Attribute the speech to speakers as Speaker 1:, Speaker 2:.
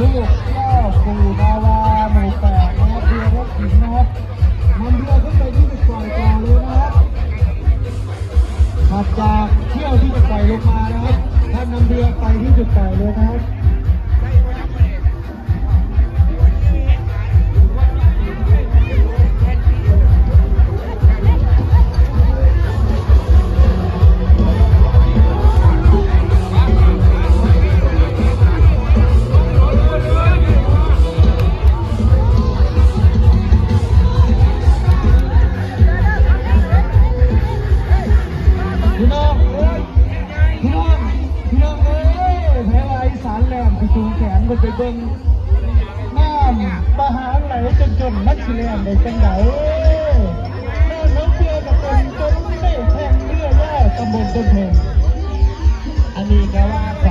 Speaker 1: ลูกเก้าสี่าวาหมูแปดนะครับเรือผินนะครับนำเรือขึ้นไปที่จุดปล่อยต่อเลยนะครับถัดจากเที่ยวที่จะปล่อยลงมานะครับท่านนำเรือไปที่จุดปล่อยเลยนะครับ พียงเอ้ยแพ้ลายสารแหลมไปจูงแขนมันไปเบิ้งน้ำมหาไหลจนจนมัดสิแหลมได้จังไหนแม่น้องเชื่อกับตนจนได้แข่งเรือแล้วตำบลต้นเพงอันนี้ก็ว่าไป